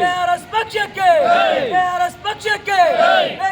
KRS ಪಕ್ಷಕ್ಕೆ KRS ಪಕ್ಷಕ್ಕೆ KRS ಪಕ್ಷಕ್ಕೆ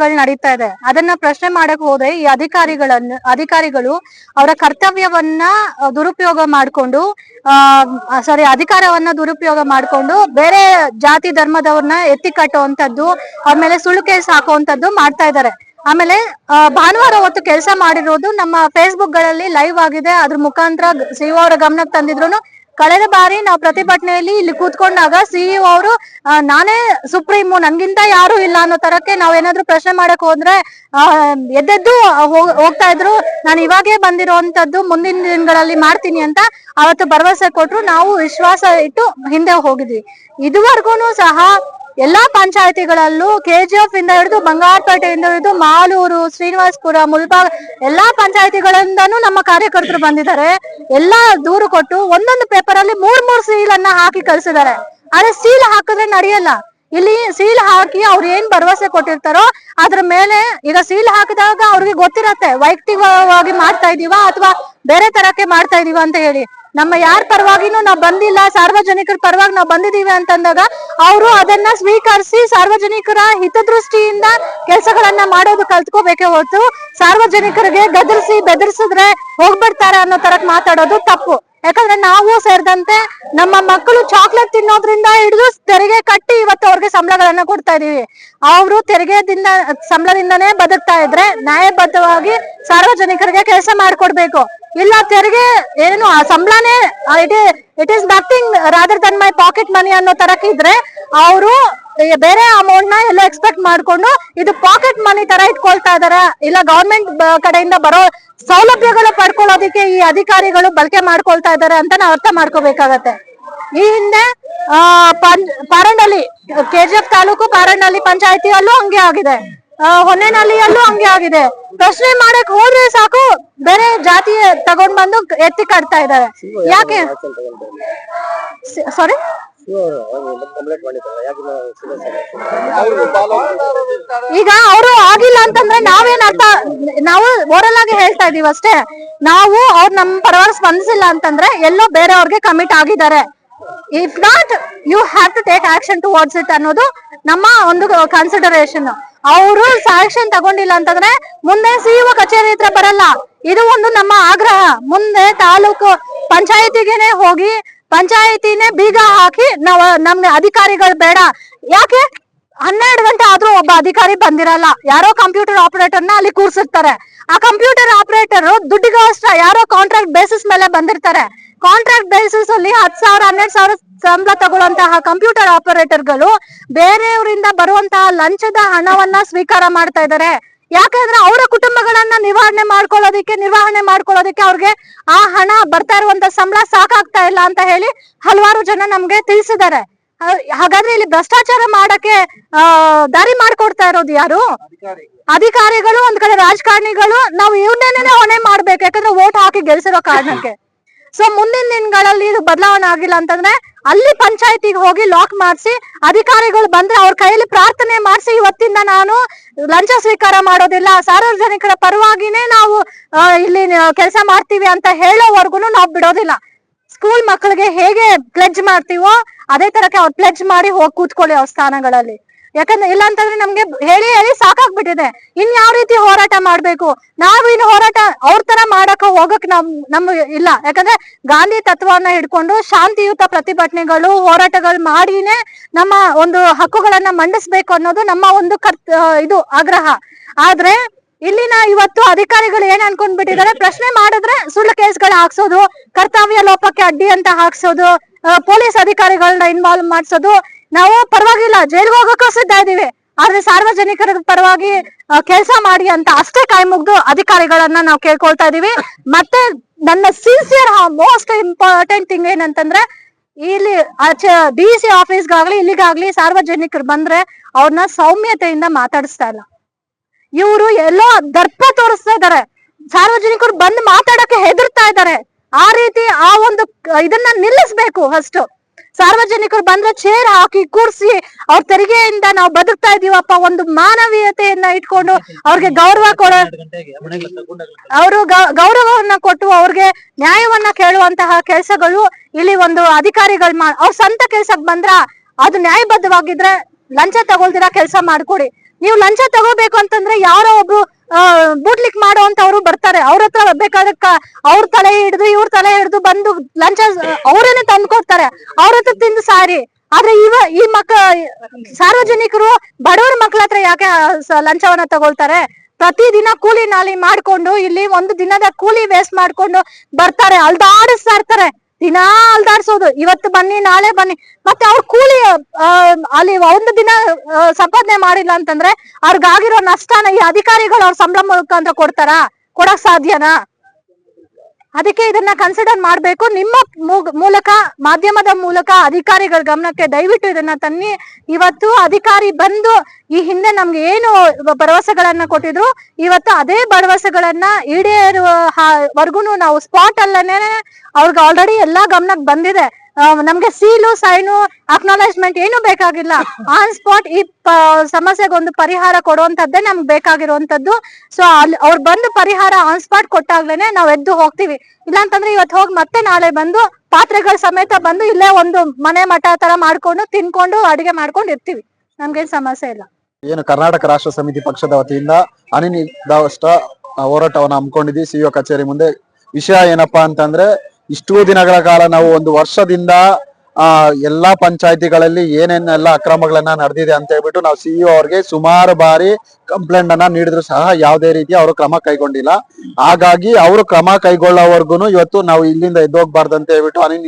ಅಕ್ರಮಗಳು ನಡೀತಾ ಇದೆ. ಅದನ್ನ ಪ್ರಶ್ನೆ ಮಾಡಕ್ ಹೋದ್ರೆ ಈ ಅಧಿಕಾರಿಗಳನ್ನ, ಅಧಿಕಾರಿಗಳು ಅವರ ಕರ್ತವ್ಯವನ್ನ ದುರುಪಯೋಗ ಮಾಡ್ಕೊಂಡು ಸಾರಿ ಅಧಿಕಾರವನ್ನ ದುರುಪಯೋಗ ಮಾಡ್ಕೊಂಡು ಬೇರೆ ಜಾತಿ ಧರ್ಮದವ್ರನ್ನ ಎತ್ತಿ ಕಟ್ಟುವಂತದ್ದು ಅವ್ರ ಮೇಲೆ ಸುಳ್ಳು ಕೇಸ್ ಹಾಕುವಂತದ್ದು ಮಾಡ್ತಾ ಇದ್ದಾರೆ. ಆಮೇಲೆ ಭಾನುವಾರ ಹೊತ್ತು ಕೆಲಸ ಮಾಡಿರೋದು ನಮ್ಮ ಫೇಸ್ಬುಕ್ಗಳಲ್ಲಿ ಲೈವ್ ಆಗಿದೆ. ಅದ್ರ ಮುಖಾಂತರ ಸಿಒ ಅವರ ಗಮನಕ್ಕೆ ತಂದಿದ್ರು ಕಳೆದ ಬಾರಿ ನಾವು ಪ್ರತಿಭಟನೆಯಲ್ಲಿ ಇಲ್ಲಿ ಕೂತ್ಕೊಂಡಾಗ ಸಿಇಒ ಅವರು ನಾನೇ ಸುಪ್ರೀಮು, ನನ್ಗಿಂತ ಯಾರು ಇಲ್ಲ ಅನ್ನೋ ತರಕ್ಕೆ ನಾವೇನಾದ್ರೂ ಪ್ರಶ್ನೆ ಮಾಡಕ್ ಹೋದ್ರೆ ಎದ್ದೆದ್ದು ಹೋಗ್- ಹೋಗ್ತಾ ಇದ್ರು, ನಾನು ಇವಾಗೇ ಬಂದಿರುವಂತದ್ದು ಮುಂದಿನ ದಿನಗಳಲ್ಲಿ ಮಾಡ್ತೀನಿ ಅಂತ ಅವತ್ತು ಭರವಸೆ ಕೊಟ್ರು, ನಾವು ವಿಶ್ವಾಸ ಇಟ್ಟು ಹಿಂದೆ ಹೋಗಿದ್ವಿ. ಇದುವರೆಗೂ ಸಹ ಎಲ್ಲಾ ಪಂಚಾಯತಿಗಳಲ್ಲೂ ಕೆಜಿಎಫ್ ಇಂದ ಹಿಡಿದು ಬಂಗಾರಪೇಟೆಯಿಂದ ಹಿಡಿದು ಮಾಲೂರು, ಶ್ರೀನಿವಾಸಪುರ, ಮುಲ್ಬಾಗ್ ಎಲ್ಲಾ ಪಂಚಾಯತಿಗಳಿಂದನೂ ನಮ್ಮ ಕಾರ್ಯಕರ್ತರು ಬಂದಿದ್ದಾರೆ. ಎಲ್ಲಾ ದೂರು ಕೊಟ್ಟು ಒಂದೊಂದು ಪೇಪರ್ ಅಲ್ಲಿ ಮೂರ್ ಮೂರ್ ಸೀಲ್ ಅನ್ನ ಹಾಕಿ ಕಳಿಸಿದ್ದಾರೆ. ಆದ್ರೆ ಸೀಲ್ ಹಾಕಿದ್ರೆ ನಡೆಯಲ್ಲ. ಇಲ್ಲಿ ಸೀಲ್ ಹಾಕಿ ಅವ್ರು ಏನ್ ಭರವಸೆ ಕೊಟ್ಟಿರ್ತಾರೋ ಅದ್ರ ಮೇಲೆ ಈಗ ಸೀಲ್ ಹಾಕಿದಾಗ ಅವ್ರಿಗೆ ಗೊತ್ತಿರತ್ತೆ, ವೈಯಕ್ತಿಕವಾಗಿ ಮಾಡ್ತಾ ಇದೀವ ಅಥವಾ ಬೇರೆ ತರಕ್ಕೆ ಮಾಡ್ತಾ ಇದೀವ ಅಂತ ಹೇಳಿ. ನಮ್ಮ ಯಾರ ಪರವಾಗಿನೂ ನಾವು ಬಂದಿಲ್ಲ, ಸಾರ್ವಜನಿಕರ ಪರವಾಗಿ ನಾವು ಬಂದಿದ್ದೀವಿ ಅಂತಂದಾಗ ಅವರು ಅದನ್ನ ಸ್ವೀಕರಿಸಿ ಸಾರ್ವಜನಿಕರ ಹಿತದೃಷ್ಟಿಯಿಂದ ಕೆಲಸಗಳನ್ನ ಮಾಡೋದು ಕಲ್ತ್ಕೋಬೇಕೇ ಹೊರತು ಸಾರ್ವಜನಿಕರಿಗೆ ಗದರಿಸಿ ಬೆದರಿಸಿದ್ರೆ ಹೋಗ್ಬಿಡ್ತಾರೆ ಅನ್ನೋ ತರಕ್ ಮಾತಾಡೋದು ತಪ್ಪು. ಯಾಕಂದ್ರೆ ನಾವು ಸೇರಿದಂತೆ ನಮ್ಮ ಮಕ್ಕಳು ಚಾಕ್ಲೇಟ್ ತಿನ್ನೋದ್ರಿಂದ ಹಿಡಿದು ತೆರಿಗೆ ಕಟ್ಟಿ ಇವತ್ತು ಅವ್ರಿಗೆ ಸಂಬಳಗಳನ್ನ ಕೊಡ್ತಾ ಇದೀವಿ. ಅವರು ತೆರಿಗೆದಿಂದ, ಸಂಬಳದಿಂದನೇ ಬದುಕ್ತಾ ಇದ್ರೆ ನ್ಯಾಯಬದ್ಧವಾಗಿ ಸಾರ್ವಜನಿಕರಿಗೆ ಕೆಲಸ ಮಾಡ್ಕೊಡ್ಬೇಕು. ಇಲ್ಲ, ತೆರಿಗೆ ಏನು, ಆ ಸಂಬಳನೇ it it is nothing rather than my pocket money ಅನ್ನೋ ತರಕ್ಕೆ ಇದ್ರೆ, ಅವರು ಬೇರೆ ಅಮೌಂಟ್ನ ಎಲ್ಲ ಎಕ್ಸ್ಪೆಕ್ಟ್ ಮಾಡ್ಕೊಂಡು ಇದು ಪಾಕೆಟ್ ಮನಿ ತರ ಇಟ್ಕೊಳ್ತಾ ಇದಾರ. ಇಲ್ಲ ಗವರ್ಮೆಂಟ್ ಕಡೆಯಿಂದ ಬರೋ ಸೌಲಭ್ಯಗಳು ಪಡ್ಕೊಳ್ಳೋದಕ್ಕೆ ಈ ಅಧಿಕಾರಿಗಳು ಬಳಕೆ ಮಾಡ್ಕೊಳ್ತಾ ಇದಾರೆ ಅಂತ ನಾವು ಅರ್ಥ ಮಾಡ್ಕೋಬೇಕಾಗತ್ತೆ. ಈ ಹಿಂದೆ, ಆ ಕೆ ಪಾರಣ್ಣಲ್ಲಿ ಕೆಜಿಎಫ್ ತಾಲೂಕು ಪಾರಣ್ಣಲ್ಲಿ ಪಂಚಾಯತಿಯಲ್ಲೂ ಹಂಗೆ ಆಗಿದೆ. ಆ, ಹೊನ್ನೆನಹಳ್ಳಿಯಲ್ಲೂ ಹಂಗೆ ಆಗಿದೆ. ಪ್ರಶ್ನೆ ಮಾಡಕ್ ಹೋದ್ರೆ ಸಾಕು ಬೇರೆ ಜಾತಿ ತಗೊಂಡ್ ಬಂದು ಎತ್ತಿ ಕಟ್ತಾ ಇದಾರೆ. ಯಾಕೆ? ಸಾರಿ? ಈಗ ಅವರು ಆಗಿಲ್ಲ ಅಂತಂದ್ರೆ ನಾವೇನ್ ಅರ್ಥ ನಾವು ಓರಲ್ ಆಗಿ ಹೇಳ್ತಾ ಇದೀವಿ ಅಷ್ಟೇ. ನಾವು ಅವ್ರು ನಮ್ ಪರವಾಗಿ ಸ್ಪಂದಿಸಿಲ್ಲ ಅಂತಂದ್ರೆ ಎಲ್ಲೋ ಬೇರೆಯವ್ರಿಗೆ ಕಮಿಟ್ ಆಗಿದ್ದಾರೆ. If not you have to take action towards it ಅನ್ನೋದು ನಮ್ಮ ಒಂದು ಕನ್ಸಿಡರೇಷನ್ ಅವರು ಸ್ಯಾಕ್ಷನ್ ತಗೊಂಡಿಲ್ಲ ಅಂತಂದ್ರೆ ಮುಂದೆ ಸಿಇಒ ಕಚೇರಿ ಹತ್ರ ಬರಲ್ಲ. ಇದು ಒಂದು ನಮ್ಮ ಆಗ್ರಹ. ಮುಂದೆ ತಾಲೂಕು ಪಂಚಾಯತಿಗೆನೆ ಹೋಗಿ ಪಂಚಾಯತಿನೇ ಬೀಗ ಹಾಕಿ ನಾವು ನಮ್ಗೆ ಅಧಿಕಾರಿಗಳು ಬೇಡ. ಯಾಕೆ? ಹನ್ನೆರಡು ಗಂಟೆ ಆದ್ರೂ ಒಬ್ಬ ಅಧಿಕಾರಿ ಬಂದಿರಲ್ಲ. ಯಾರೋ ಕಂಪ್ಯೂಟರ್ ಆಪರೇಟರ್ನ ಅಲ್ಲಿ ಕೂರ್ಸಿರ್ತಾರೆ. ಆ ಕಂಪ್ಯೂಟರ್ ಆಪರೇಟರ್ ದುಡ್ಡಿಗೋಸ್ಕರ ಯಾರೋ ಕಾಂಟ್ರಾಕ್ಟ್ ಬೇಸಿಸ್ ಮೇಲೆ ಬಂದಿರ್ತಾರೆ. ಕಾಂಟ್ರಾಕ್ಟ್ ಬೇಸಿಸ್ ಅಲ್ಲಿ ಹತ್ ಸಾವಿರ, ಹನ್ನೆರಡು ಸಾವಿರ ಸಂಬಳ ತಗೊಳ್ಳುವಂತಹ ಕಂಪ್ಯೂಟರ್ ಆಪರೇಟರ್ಗಳು ಬೇರೆಯವರಿಂದ ಬರುವಂತಹ ಲಂಚದ ಹಣವನ್ನ ಸ್ವೀಕಾರ ಮಾಡ್ತಾ ಇದ್ದಾರೆ. ಯಾಕಂದ್ರೆ ಅವರ ಕುಟುಂಬಗಳನ್ನ ನಿವಾರಣೆ ಮಾಡ್ಕೊಳ್ಳೋದಕ್ಕೆ, ನಿರ್ವಹಣೆ ಮಾಡ್ಕೊಳ್ಳೋದಕ್ಕೆ ಅವ್ರಿಗೆ ಆ ಹಣ ಬರ್ತಾ ಇರುವಂತ ಸಂಬಳ ಸಾಕಾಗ್ತಾ ಇಲ್ಲ ಅಂತ ಹೇಳಿ ಹಲವಾರು ಜನ ನಮ್ಗೆ ತಿಳಿಸಿದ್ದಾರೆ. ಹಾಗಾದ್ರೆ ಇಲ್ಲಿ ಭ್ರಷ್ಟಾಚಾರ ಮಾಡಕ್ಕೆ ದಾರಿ ಮಾಡ್ಕೊಡ್ತಾ ಇರೋದು ಯಾರು? ಅಧಿಕಾರಿಗಳು, ಒಂದ್ ಕಡೆ ರಾಜಕಾರಣಿಗಳು, ನಾವು ಇವನ್ನೇನೆ ಹೊಣೆ ಮಾಡ್ಬೇಕು, ಯಾಕಂದ್ರೆ ವೋಟ್ ಹಾಕಿ ಗೆಲ್ಸಿರೋ ಕಾರಣಕ್ಕೆ. ಸೊ ಮುಂದಿನ ದಿನಗಳಲ್ಲಿ ಇದು ಬದಲಾವಣೆ ಆಗಿಲ್ಲ ಅಂತಂದ್ರೆ ಅಲ್ಲಿ ಪಂಚಾಯತಿಗೆ ಹೋಗಿ ಲಾಕ್ ಮಾಡಿಸಿ ಅಧಿಕಾರಿಗಳು ಬಂದ್ರೆ ಅವ್ರ ಕೈಯಲ್ಲಿ ಪ್ರಾರ್ಥನೆ ಮಾಡಿಸಿ ಇವತ್ತಿಂದ ನಾನು ಲಂಚ ಸ್ವೀಕಾರ ಮಾಡೋದಿಲ್ಲ. ಸಾರ್ವಜನಿಕರ ಪರವಾಗಿನೇ ನಾವು ಇಲ್ಲಿ ಕೆಲಸ ಮಾಡ್ತೀವಿ ಅಂತ ಹೇಳೋವರೆಗೂ ನಾವು ಬಿಡೋದಿಲ್ಲ. ಸ್ಕೂಲ್ ಮಕ್ಕಳಿಗೆ ಹೇಗೆ ಪ್ಲೆಜ್ ಮಾಡ್ತೀವೋ ಅದೇ ತರಕ್ಕೆ ಅವ್ರು ಪ್ಲೆಜ್ ಮಾಡಿ ಹೋಗಿ ಕೂತ್ಕೊಳ್ಳಿ ಅವ್ರ ಸ್ಥಾನಗಳಲ್ಲಿ. ಯಾಕಂದ್ರೆ ಇಲ್ಲ ಅಂತಂದ್ರೆ ನಮ್ಗೆ ಹೇಳಿ ಹೇಳಿ ಸಾಕಾಗ್ಬಿಟ್ಟಿದೆ. ಇನ್ ಯಾವ ರೀತಿ ಹೋರಾಟ ಮಾಡ್ಬೇಕು? ನಾವು ಇನ್ನು ಹೋರಾಟ ಅವ್ರ ತರ ಮಾಡಕ್ ಹೋಗಕ್ ನಮ್ ನಮ್ ಇಲ್ಲ. ಯಾಕಂದ್ರೆ ಗಾಂಧಿ ತತ್ವವನ್ನ ಹಿಡ್ಕೊಂಡು ಶಾಂತಿಯುತ ಪ್ರತಿಭಟನೆಗಳು, ಹೋರಾಟಗಳು ಮಾಡಿನೇ ನಮ್ಮ ಒಂದು ಹಕ್ಕುಗಳನ್ನ ಮಂಡಿಸ್ಬೇಕು ಅನ್ನೋದು ನಮ್ಮ ಒಂದು ಕರ್ತ ಇದು ಆಗ್ರಹ. ಆದ್ರೆ ಇಲ್ಲಿನ ಇವತ್ತು ಅಧಿಕಾರಿಗಳು ಏನ್ ಅನ್ಕೊಂಡ್ಬಿಟ್ಟಿದ್ದಾರೆ? ಪ್ರಶ್ನೆ ಮಾಡಿದ್ರೆ ಸುಳ್ಳು ಕೇಸ್ಗಳು ಹಾಕ್ಸೋದು, ಕರ್ತವ್ಯ ಲೋಪಕ್ಕೆ ಅಡ್ಡಿ ಅಂತ ಹಾಕ್ಸೋದು ಪೊಲೀಸ್ ಅಧಿಕಾರಿಗಳನ್ನ ಇನ್ವಾಲ್ವ್ ಮಾಡ್ಸೋದು ನಾವು ಪರವಾಗಿಲ್ಲ, ಜೈಲ್ಗೆ ಹೋಗಕ್ಕೂ ಸಿದ್ಧ ಇದೀವಿ ಆದ್ರೆ ಸಾರ್ವಜನಿಕರ ಪರವಾಗಿ ಕೆಲಸ ಮಾಡಿ ಅಂತ ಅಷ್ಟೇ ಕೈ ಮುಗ್ದು ಅಧಿಕಾರಿಗಳನ್ನ ನಾವು ಕೇಳ್ಕೊಳ್ತಾ ಇದೀವಿ ಮತ್ತೆ ನನ್ನ ಸಿನ್ಸಿಯರ್ ಮೋಸ್ಟ್ ಇಂಪಾರ್ಟೆಂಟ್ ಥಿಂಗ್ ಏನಂತಂದ್ರೆ, ಇಲ್ಲಿ ಡಿ ಸಿ ಆಫೀಸ್ಗಾಗ್ಲಿ ಇಲ್ಲಿಗಾಗ್ಲಿ ಸಾರ್ವಜನಿಕರು ಬಂದ್ರೆ ಅವ್ರನ್ನ ಸೌಮ್ಯತೆಯಿಂದ ಮಾತಾಡಿಸ್ತಾ ಇಲ್ಲ. ಇವರು ಎಲ್ಲೋ ದರ್ಪ ತೋರಿಸ್ತಾ ಇದಾರೆ ಸಾರ್ವಜನಿಕರು ಬಂದು ಮಾತಾಡಕ್ಕೆ ಹೆದರ್ತಾ ಇದಾರೆ ಆ ರೀತಿ ಆ ಒಂದು, ಇದನ್ನ ನಿಲ್ಲಿಸ್ಬೇಕು ಫಸ್ಟ್ ಸಾರ್ವಜನಿಕರು ಬಂದ್ರೆ ಚೇರ್ ಹಾಕಿ ಕೂರ್ಸಿ ಅವ್ರ ತೆರಿಗೆಯಿಂದ ನಾವು ಬದುಕ್ತಾ ಇದೀವಪ್ಪ ಒಂದು ಮಾನವೀಯತೆಯನ್ನ ಇಟ್ಕೊಂಡು ಅವ್ರಿಗೆ ಗೌರವ ಕೊಡ ಅವರು ಗೌರವವನ್ನ ಕೊಟ್ಟು ಅವ್ರಿಗೆ ನ್ಯಾಯವನ್ನ ಕೇಳುವಂತಹ ಕೆಲಸಗಳು ಇಲ್ಲಿ ಒಂದು ಅಧಿಕಾರಿಗಳು ಅವ್ರ ಸ್ವಂತ ಕೆಲ್ಸಕ್ ಬಂದ್ರ ಅದು ನ್ಯಾಯಬದ್ಧವಾಗಿದ್ರೆ ಲಂಚ ತಗೊಳ್ದಿರ ಕೆಲಸ ಮಾಡ್ಕೊಡಿ. ನೀವು ಲಂಚ ತಗೋಬೇಕು ಅಂತಂದ್ರೆ ಯಾರೋ ಒಬ್ರು ಬೂಟ್ಲಿಕ್ ಮಾಡೋಂತವ್ರು ಬರ್ತಾರೆ. ಅವ್ರ ಹತ್ರ ಬೇಕಾದ್ರೆ ಅವ್ರ ತಲೆ ಹಿಡಿದು, ಇವ್ರ ತಲೆ ಹಿಡಿದು ಬಂದು ಲಂಚ, ಅವರೇನೆ ತಂದ್ಕೊಡ್ತಾರೆ. ಅವ್ರ ಹತ್ರ ತಿಂದು ಸಾರಿ. ಆದ್ರೆ ಇವ, ಈ ಮಕ್ಕ ಸಾರ್ವಜನಿಕರು ಬಡವರ ಮಕ್ಳ ಹತ್ರ ಯಾಕೆ ಲಂಚವನ್ನ ತಗೊಳ್ತಾರೆ? ಪ್ರತಿದಿನ ಕೂಲಿ ನಾಲಿ ಮಾಡ್ಕೊಂಡು, ಇಲ್ಲಿ ಒಂದು ದಿನದ ಕೂಲಿ ವೇಸ್ಟ್ ಮಾಡ್ಕೊಂಡು ಬರ್ತಾರೆ. ಅಲ್ದಾಡಿಸ್ತಾ ಇರ್ತಾರೆ. ದಿನಾ ಅಲ್ದಾಡ್ಸೋದು. ಇವತ್ತು ಬನ್ನಿ, ನಾಳೆ ಬನ್ನಿ. ಮತ್ತೆ ಅವ್ರ ಕೂಲಿ ಅಲ್ಲಿ ಒಂದು ದಿನ ಸಂಪಾದನೆ ಮಾಡಿಲ್ಲ ಅಂತಂದ್ರೆ ಅವ್ರಿಗಾಗಿರೋ ನಷ್ಟನ ಈ ಅಧಿಕಾರಿಗಳು ಅವ್ರ ಸಂಬಳ ಮುಖಾಂತರ ಕೊಡ್ತಾರಾ? ಕೊಡಕ್ ಸಾಧ್ಯನಾ? ಅದಕ್ಕೆ ಇದನ್ನ ಕನ್ಸಿಡರ್ ಮಾಡಬೇಕು. ನಿಮ್ಮ ಮೂಲಕ, ಮಾಧ್ಯಮದ ಮೂಲಕ ಅಧಿಕಾರಿಗಳ ಗಮನಕ್ಕೆ ದಯವಿಟ್ಟು ಇದನ್ನ ತನ್ನಿ. ಇವತ್ತು ಅಧಿಕಾರಿ ಬಂದು ಈ ಹಿಂದೆ ನಮ್ಗೆ ಏನು ಭರವಸೆಗಳನ್ನ ಕೊಟ್ಟಿದ್ರು, ಇವತ್ತು ಅದೇ ಭರವಸೆಗಳನ್ನ ಈಡೇರುವ ವರ್ಗುನು ನಾವು ಸ್ಪಾಟ್ ಅಲ್ಲೇ ಅವ್ರಿಗೆ ಆಲ್ರೆಡಿ ಎಲ್ಲಾ ಗಮನಕ್ಕೆ ಬಂದಿದೆ. ನಮ್ಗೆ ಸೀಲು, ಸೈನು ಅಕ್ನಾಲೇಜ್ಮೆಂಟ್ ಏನು ಬೇಕಾಗಿಲ್ಲ. ಆನ್ ಸ್ಪಾಟ್ ಈ ಸಮಸ್ಯೆಗೆ ಒಂದು ಪರಿಹಾರ ಕೊಡುವಂತದ್ದೇ ನಮ್ಗೆ ಬೇಕಾಗಿರುವಂತದ್ದು ಸೊ ಅಲ್ಲಿ ಅವ್ರು ಬಂದು ಪರಿಹಾರ ಆನ್ ಸ್ಪಾಟ್ ಕೊಟ್ಟಾಗ್ಲೇನೆ ನಾವ್ ಎದ್ದು ಹೋಗ್ತೀವಿ. ಇಲ್ಲಾಂತಂದ್ರೆ ಇವತ್ತು ಹೋಗಿ ಮತ್ತೆ ನಾಳೆ ಬಂದು ಪಾತ್ರೆಗಳ ಸಮೇತ ಬಂದು ಇಲ್ಲೇ ಒಂದು ಮನೆ ಮಠ ತರ ಮಾಡ್ಕೊಂಡು, ತಿನ್ಕೊಂಡು, ಅಡಿಗೆ ಮಾಡ್ಕೊಂಡು ಇರ್ತೀವಿ. ನಮ್ಗೇನ್ ಸಮಸ್ಯೆ ಇಲ್ಲ. ಏನು ಕರ್ನಾಟಕ ರಾಷ್ಟ್ರ ಸಮಿತಿ ಪಕ್ಷದ ವತಿಯಿಂದ ಅನಿರ್ದಿಷ್ಟ ಹೋರಾಟವನ್ನು ಹಮ್ಮಿಕೊಂಡಿದ್ವಿ ಸಿಇಒ ಕಚೇರಿ ಮುಂದೆ. ವಿಷಯ ಏನಪ್ಪಾ ಅಂತಂದ್ರೆ ಇಷ್ಟೂ ದಿನಗಳ ಕಾಲ ನಾವು ಒಂದು ವರ್ಷದಿಂದ, ಆ, ಎಲ್ಲಾ ಪಂಚಾಯತಿಗಳಲ್ಲಿ ಏನೇನೆಲ್ಲ ಅಕ್ರಮಗಳನ್ನ ನಡೆದಿದೆ ಅಂತ ಹೇಳ್ಬಿಟ್ಟು ನಾವು ಸಿಇಒ ಅವ್ರಿಗೆ ಸುಮಾರು ಬಾರಿ ಕಂಪ್ಲೇಂಟ್ ಅನ್ನ ನೀಡಿದ್ರು ಸಹ ಯಾವುದೇ ರೀತಿ ಅವರು ಕ್ರಮ ಕೈಗೊಂಡಿಲ್ಲ. ಹಾಗಾಗಿ ಅವರು ಕ್ರಮ ಕೈಗೊಳ್ಳೋವರೆಗೂ ಇವತ್ತು ನಾವು ಇಲ್ಲಿಂದ ಎದ್ದೋಗ್ಬಾರ್ದು ಅಂತ ಹೇಳ್ಬಿಟ್ಟು ಅನಿ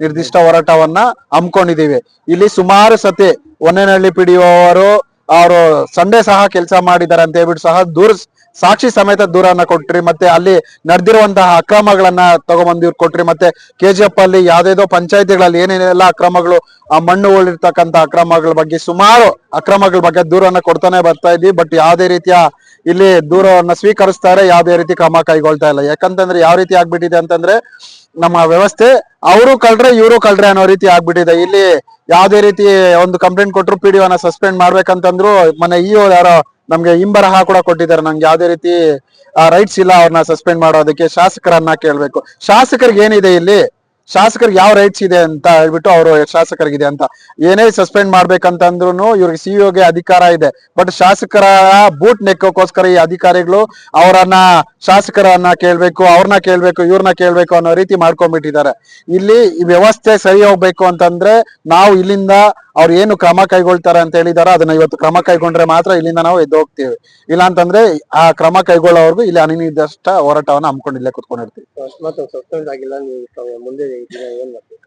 ನಿರ್ದಿಷ್ಟ ಹೋರಾಟವನ್ನ ಹಮ್ಮಿಕೊಂಡಿದೀವಿ ಇಲ್ಲಿ ಸುಮಾರು ಸತಿ ಒನ್ನೇನಹಳ್ಳಿ ಪಿಡಿಒ ಅವರು ಅವರು ಸಂಡೆ ಸಹ ಕೆಲಸ ಮಾಡಿದ್ದಾರೆ ಅಂತ ಹೇಳ್ಬಿಟ್ಟು ಸಹ ದೂರ ಸಾಕ್ಷಿ ಸಮೇತ ದೂರನ್ನ ಕೊಟ್ರಿ, ಮತ್ತೆ ಅಲ್ಲಿ ನಡೆದಿರುವಂತಹ ಅಕ್ರಮಗಳನ್ನ ತಗೊಂಡ್ಬಂದಿ ಕೊಟ್ರಿ, ಮತ್ತೆ ಕೆಜಿಎಫ್ ಅಲ್ಲಿ ಯಾವ್ದೇದೋ ಪಂಚಾಯತಿಗಳಲ್ಲಿ ಏನೇನೆಲ್ಲ ಅಕ್ರಮಗಳು, ಆ ಮಣ್ಣು ಉಳಿರ್ತಕ್ಕಂತ ಅಕ್ರಮಗಳ ಬಗ್ಗೆ ಸುಮಾರು ಅಕ್ರಮಗಳ ಬಗ್ಗೆ ದೂರನ್ನ ಕೊಡ್ತಾನೆ ಬರ್ತಾ ಇದ್ವಿ ಬಟ್ ಯಾವ್ದೇ ರೀತಿಯ ಇಲ್ಲಿ ದೂರವನ್ನ ಸ್ವೀಕರಿಸ್ತಾರೆ ಯಾವ್ದೇ ರೀತಿ ಕ್ರಮ ಕೈಗೊಳ್ತಾ ಇಲ್ಲ. ಯಾಕಂತಂದ್ರೆ ಯಾವ ರೀತಿ ಆಗ್ಬಿಟ್ಟಿದೆ ಅಂತಂದ್ರೆ ನಮ್ಮ ವ್ಯವಸ್ಥೆ ಅವರು ಕಳ್ರೆ ಇವರು ಕಳ್ರೆ ಅನ್ನೋ ರೀತಿ ಆಗ್ಬಿಟ್ಟಿದೆ. ಇಲ್ಲಿ ಯಾವ್ದೇ ರೀತಿ ಒಂದು ಕಂಪ್ಲೇಂಟ್ ಕೊಟ್ಟರು ಪಿ ಡಿ ಸಸ್ಪೆಂಡ್ ಮಾಡ್ಬೇಕಂತಂದ್ರು, ಮನೆ ಇ ಯಾರೋ ನಮ್ಗೆ ಹಿಂಬರಹ ಕೂಡ ಕೊಟ್ಟಿದ್ದಾರೆ. ನಂಗೆ ಯಾವ್ದೇ ರೀತಿ ರೈಟ್ಸ್ ಇಲ್ಲ ಅವ್ರನ್ನ ಸಸ್ಪೆಂಡ್ ಮಾಡೋದಕ್ಕೆ ಶಾಸಕರನ್ನ ಕೇಳ್ಬೇಕು. ಶಾಸಕರಿಗೆ ಏನಿದೆ ಇಲ್ಲಿ? ಶಾಸಕರಿಗೆ ಯಾವ ರೈಟ್ಸ್ ಇದೆ ಅಂತ ಹೇಳ್ಬಿಟ್ಟು ಅವರು ಶಾಸಕರಿಗಿದೆ ಅಂತ. ಏನೇ ಸಸ್ಪೆಂಡ್ ಮಾಡ್ಬೇಕಂತಂದ್ರು ಇವ್ರಿಗೆ ಸಿಇಒಗೆ ಅಧಿಕಾರ ಇದೆ. ಬಟ್ ಶಾಸಕರ ಬೂಟ್ ನೆಕ್ಕೋಸ್ಕರ ಈ ಅಧಿಕಾರಿಗಳು ಅವರನ್ನ ಶಾಸಕರನ್ನ ಕೇಳ್ಬೇಕು, ಅವ್ರನ್ನ ಕೇಳ್ಬೇಕು, ಇವ್ರನ್ನ ಕೇಳ್ಬೇಕು ಅನ್ನೋ ರೀತಿ ಮಾಡ್ಕೊಂಡ್ಬಿಟ್ಟಿದ್ದಾರೆ. ಇಲ್ಲಿ ಈ ವ್ಯವಸ್ಥೆ ಸರಿ ಹೋಗ್ಬೇಕು ಅಂತಂದ್ರೆ ನಾವು ಇಲ್ಲಿಂದ ಅವ್ರು ಏನು ಕ್ರಮ ಕೈಗೊಳ್ತಾರೆ ಅಂತ ಹೇಳಿದಾರ ಅದನ್ನ ಇವತ್ತು ಕ್ರಮ ಕೈಗೊಂಡ್ರೆ ಮಾತ್ರ ಇಲ್ಲಿಂದ ನಾವು ಎದ್ದು ಹೋಗ್ತೀವಿ. ಇಲ್ಲ ಅಂತಂದ್ರೆ ಆ ಕ್ರಮ ಕೈಗೊಳ್ಳೋವರೆಗೂ ಇಲ್ಲಿ ಅನಿರ್ದಿಷ್ಟ ಹೋರಾಟವನ್ನ ಹಮ್ಮಿಕೊಂಡಿಲ್ಲೇ ಕುತ್ಕೊಂಡಿರ್ತೀವಿ. ಅಕಸ್ಮಾತ್ ನಿರ್ದಿಷ್ಟ ಏನ್ ಮಾಡ್ಬೇಕು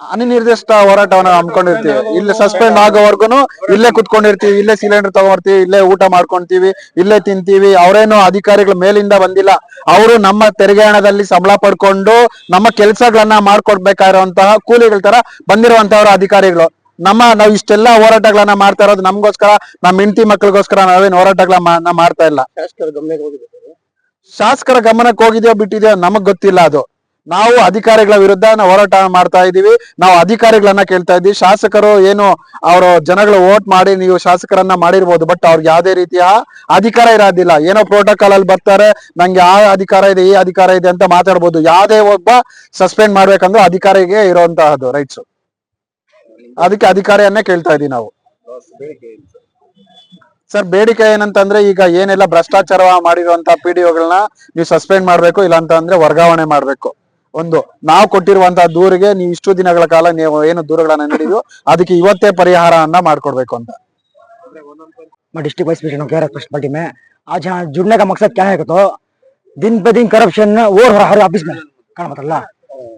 ಅನಿರ್ದಿಷ್ಟ ಹೋರಾಟವನ್ನ ಹಮ್ಮಿಕೊಂಡಿರ್ತೀವಿ. ಇಲ್ಲಿ ಸಸ್ಪೆಂಡ್ ಆಗೋವರ್ಗುನು ಇಲ್ಲೇ ಕುತ್ಕೊಂಡಿರ್ತೀವಿ ಇಲ್ಲೇ ಸಿಲಿಂಡರ್ ತಗೊಂಡಿರ್ತೀವಿ ಇಲ್ಲೇ ಊಟ ಮಾಡ್ಕೊಂತೀವಿ ಇಲ್ಲೇ ತಿಂತೀವಿ. ಅವರೇನು ಅಧಿಕಾರಿಗಳ ಮೇಲಿಂದ ಬಂದಿಲ್ಲ. ಅವರು ನಮ್ಮ ತೆರಿಗೆ ಹಣದಲ್ಲಿ ಸಂಬಳ ಪಡ್ಕೊಂಡು ನಮ್ಮ ಕೆಲಸಗಳನ್ನ ಮಾಡ್ಕೊಡ್ಬೇಕಾಗಿರುವಂತಹ ಕೂಲಿಗಳ ತರ ಬಂದಿರುವಂತವ್ರ ಅಧಿಕಾರಿಗಳು. ನಮ್ಮ ನಾವು ಇಷ್ಟೆಲ್ಲ ಹೋರಾಟಗಳನ್ನ ಮಾಡ್ತಾ ಇರೋದು ನಮ್ಗೋಸ್ಕರ ನಮ್ಮ ಹೆಂಡತಿ ಮಕ್ಳಿಗೋಸ್ಕರ ನಾವೇನು ಹೋರಾಟಗಳನ್ನ ಮಾಡ್ತಾ ಇಲ್ಲ. ಶಾಸಕರ ಗಮನಕ್ಕೆ ಹೋಗಿದೆಯೋ ಬಿಟ್ಟಿದೆಯೋ ನಮಗ್ ಗೊತ್ತಿಲ್ಲ ಅದು. ನಾವು ಅಧಿಕಾರಿಗಳ ವಿರುದ್ಧ ನಾವು ಹೋರಾಟ ಮಾಡ್ತಾ ಇದ್ದೀವಿ. ನಾವು ಅಧಿಕಾರಿಗಳನ್ನ ಕೇಳ್ತಾ ಇದ್ದೀವಿ. ಶಾಸಕರು ಏನು ಅವರು ಜನಗಳು ವೋಟ್ ಮಾಡಿ ನೀವು ಶಾಸಕರನ್ನ ಮಾಡಿರ್ಬೋದು, ಬಟ್ ಅವ್ರಿಗೆ ಯಾವುದೇ ರೀತಿಯ ಅಧಿಕಾರ ಇರೋದಿಲ್ಲ. ಏನೋ ಪ್ರೋಟೋಕಾಲ್ ಅಲ್ಲಿ ಬರ್ತಾರೆ, ನಂಗೆ ಆ ಅಧಿಕಾರ ಇದೆ, ಈ ಅಧಿಕಾರ ಇದೆ ಅಂತ ಮಾತಾಡ್ಬೋದು. ಯಾವುದೇ ಒಬ್ಬ ಸಸ್ಪೆಂಡ್ ಮಾಡ್ಬೇಕಂದ್ರೆ ಅಧಿಕಾರಿಗೆ ಇರುವಂತಹದ್ದು ರೈಟ್ಸ್ ಅದಕ್ಕೆ ಅಧಿಕಾರಿಯನ್ನೇ ಕೇಳ್ತಾ ಇದೀವಿ ನಾವು. ಸರ್, ಬೇಡಿಕೆ ಏನಂತಂದ್ರೆ ಈಗ ಏನೆಲ್ಲ ಭ್ರಷ್ಟಾಚಾರ ಮಾಡಿರುವಂತಹ ಪಿಡಿಒಗಳನ್ನ ನೀವು ಸಸ್ಪೆಂಡ್ ಮಾಡ್ಬೇಕು ಇಲ್ಲ ಅಂತ ವರ್ಗಾವಣೆ ಮಾಡ್ಬೇಕು. ಒಂದು ನಾವು ಕೊಟ್ಟಿರುವಂತಹ ದೂರಿಗೆ ನೀವು ಇಷ್ಟು ದಿನಗಳ ಕಾಲ ನೀವು ಏನು ದೂರಗಳನ್ನ ನೀಡಿದ್ವು ಅದಕ್ಕೆ ಇವತ್ತೇ ಪರಿಹಾರವನ್ನ ಮಾಡ್ಕೊಡ್ಬೇಕು ಅಂತ मैं डिस्ट्रिक्ट वाइस प्रेसिडेंट हूँ के आर पार्टी में आज यहाँ जुड़ने का मकसद क्या है तो दिन पे दिन करप्शन और हो रहा है हर ऑफिस में ಕನ್ನಡ ಮಾತಾಡಲ್ಲ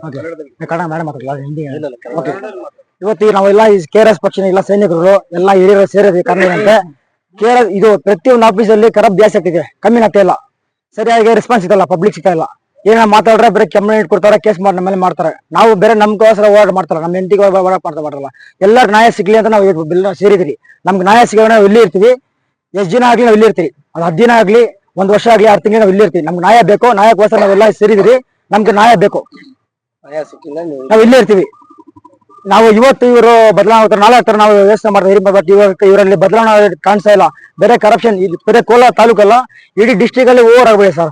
ಓಕೆ ಕನ್ನಡ ಮೇಡಮ್ ಮಾತಾಡಲ್ಲ ಹಿಂದಿ ಓಕೆ ಇವತ್ತು ನಾವೆಲ್ಲ ಈ ಕೆ ಆರ್ ಎಸ್ ಪಕ್ಷನ ಎಲ್ಲ ಸೈನಿಕರು ಎಲ್ಲ ಹಿರಿಯರು ಸೇರಿದ್ವಿ ಕಾರಣ ಏನಂತೆ ಕೇಳ ಇದು ಪ್ರತಿಯೊಂದು ಆಫೀಸಲ್ಲಿ ಕರಬ್ ಜಾಸ್ತಿ ಆಗ್ತಿದೆ ಕಮ್ಮಿ ಆಗ್ತಾ ಇಲ್ಲ ಸರಿಯಾಗಿ ರೆಸ್ಪಾನ್ಸ್ ಸಿಗಲ್ಲ ಪಬ್ಲಿಕ್ ಸಿಗ್ತಾ ಇಲ್ಲ ಏನ ಮಾತಾಡ್ರೆ ಬೇರೆ ಕೆಮ್ಮೆ ಇಟ್ಕೊಡ್ತಾರೆ ಕೇಸ್ ಮಾಡಿ ನಮ್ಮ ಮೇಲೆ ಮಾಡ್ತಾರೆ. ನಾವು ಬೇರೆ ನಮ್ಗೋಸ್ಕರ ಹೋರಾಟ ಮಾಡ್ತಾರ ನಮ್ಮ ಹೆಂಡತಿಗೆ ಹೋರಾಟ ಮಾಡ್ತಾ ಮಾಡ್ರಲ್ಲ ಎಲ್ಲರಿಗೂ ನ್ಯಾಯ ಸಿಗ್ಲಿ ಅಂತ ನಾವು ಬಿಲ್ ಸೇರಿದ್ರಿ ನಮ್ಗೆ ನ್ಯಾಯ ಸಿಗೋಣ ನಾವು ಇಲ್ಲಿ ಇರ್ತೀವಿ. ಎಷ್ಟು ದಿನ ಆಗ್ಲಿ ನಾವು ಇಲ್ಲಿ ಇರ್ತೀವಿ. ಅದು ಹತ್ತು ದಿನ ಆಗ್ಲಿ ಒಂದ್ ವರ್ಷ ಆಗ್ಲಿ ಆರು ತಿಂಗಳು ನಾವು ಇಲ್ಲಿ ಇರ್ತೀವಿ. ನಮ್ಗೆ ನ್ಯಾಯ ಬೇಕು ನ್ಯಾಯಕ್ಕೋಸ್ಕರ ನಾವೆಲ್ಲ ಸೇರಿದ್ರಿ ನಮ್ಗೆ ನ್ಯಾಯ ಬೇಕು. ನಾವು. ಇಲ್ಲೇ ಇರ್ತೀವಿ. ನಾವು ಇವತ್ತು ಇವರು ಬದಲಾವಣೆ ನಾಳೆ ಆಗ್ತಾರೆ ನಾವು ಯೋಚನೆ ಮಾಡ್ತೀವಿ ಬಟ್ ಇವಾಗ ಇವರಲ್ಲಿ ಬದಲಾವಣೆ ಕಾಣಿಸ್ತಾ ಇಲ್ಲ. ಬೇರೆ ಕರಪ್ಷನ್ ಇದು ಬೇರೆ ಕೋಲಾರ ತಾಲೂಕಲ್ಲ ಇಡೀ ಡಿಸ್ಟಿಕ್ ಅಲ್ಲಿ ಓವರ್ ಆಗ್ಬಿಡಿ ಸರ್.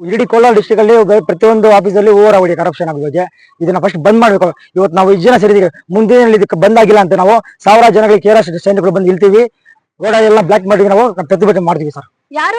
ಇಡೀ ಕೋಲಾರ ಡಿಸ್ಟಿಕ್ ಅಲ್ಲಿ ಪ್ರತಿಯೊಂದು ಆಫೀಸಲ್ಲಿ ಓವರ್ ಆಗಿದೆ ಕರಪ್ಷನ್ ಆಗೋಕೆ ಇದನ್ನ ಫಸ್ಟ್ ಬಂದ್ ಮಾಡ್ಬೇಕು. ಇವತ್ತು ನಾವು ಜನ ಸೇರಿದೀವಿ ಮುಂದಿನ ಇದಕ್ಕೆ ಬಂದ್ ಆಗಿಲ್ಲ ಅಂತ ನಾವು ಸಾವಿರ ಜನಗಳಿಗೆ ಕೇರಳ ಸೈನಿಕರು ಬಂದು ಇಲ್ತೀವಿ ರೋಡ್ ಎಲ್ಲ ಬ್ಲಾಕ್ ಮಾಡಿ ನಾವು ಪ್ರತಿಭಟನೆ ಮಾಡ್ತೀವಿ ಸರ್ ಯಾರು